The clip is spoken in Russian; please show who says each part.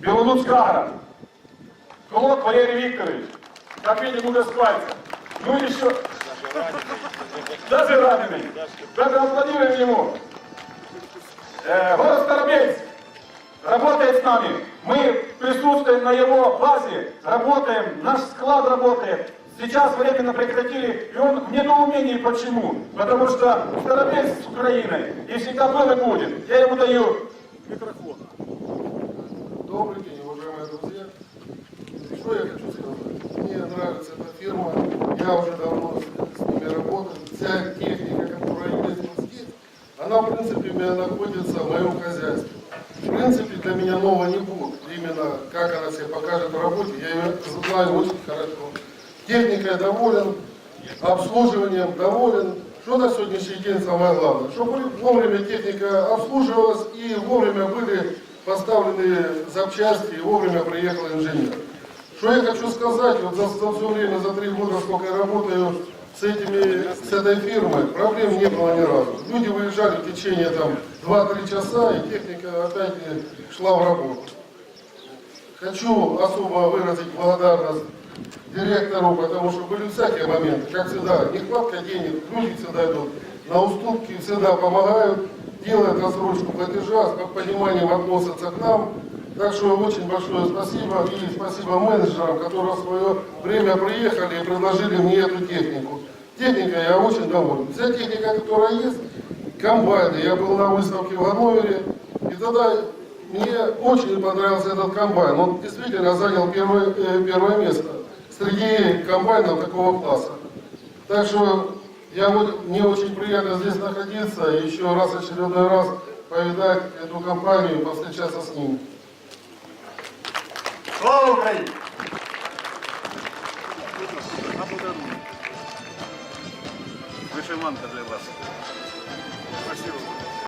Speaker 1: Белолуцкагра. Колок Валерий Викторович. Как видим, уже с пальцем. Ну еще... Даже раненый. Даже аплодируем ему. Э, город Старобельск работает с нами. Мы присутствуем на его базе, работаем, наш склад работает. Сейчас временно прекратили, и он в недоумении почему. Потому что Старобельск с Украиной, и всегда был и будет. Я ему даю микрофон.
Speaker 2: Добрый день, уважаемые друзья. Что я хочу сказать? Мне нравится эта фирма. Я уже давно с с ними работаю. Вся техника, которая есть вот здесь, она, в принципе, у меня находится в моем хозяйстве. В принципе, для меня нового не будет. Именно как она себя покажет в работе, я ее знаю очень хорошо. Техникой доволен, обслуживанием доволен. Что на сегодняшний день самое главное? Чтобы вовремя техника обслуживалась и вовремя были поставлены запчасти и вовремя приехал инженер. Что я хочу сказать, вот за, за все время, за три года, сколько я работаю с, этими, с этой фирмой, проблем не было ни разу. Люди выезжали в течение там 2-3 часа, и техника опять шла в работу. Хочу особо выразить благодарность директору, потому что были всякие моменты, как всегда, нехватка денег, люди всегда идут на уступки, всегда помогают, делают рассрочку платежа, с пониманием относятся к нам. Так что очень большое спасибо и спасибо менеджерам, которые в свое время приехали и предложили мне эту технику. Техника я очень доволен. Вся техника, которая есть, комбайны. Я был на выставке в Ганновере, и тогда мне очень понравился этот комбайн. Он действительно занял первое, э, первое место среди комбайнов такого класса. Так что я вот, мне очень приятно здесь находиться и еще раз, очередной раз повидать эту компанию и повстречаться с ними.
Speaker 1: Слава Україні!
Speaker 3: А подарунок. Вишиванка для вас. Спасибо.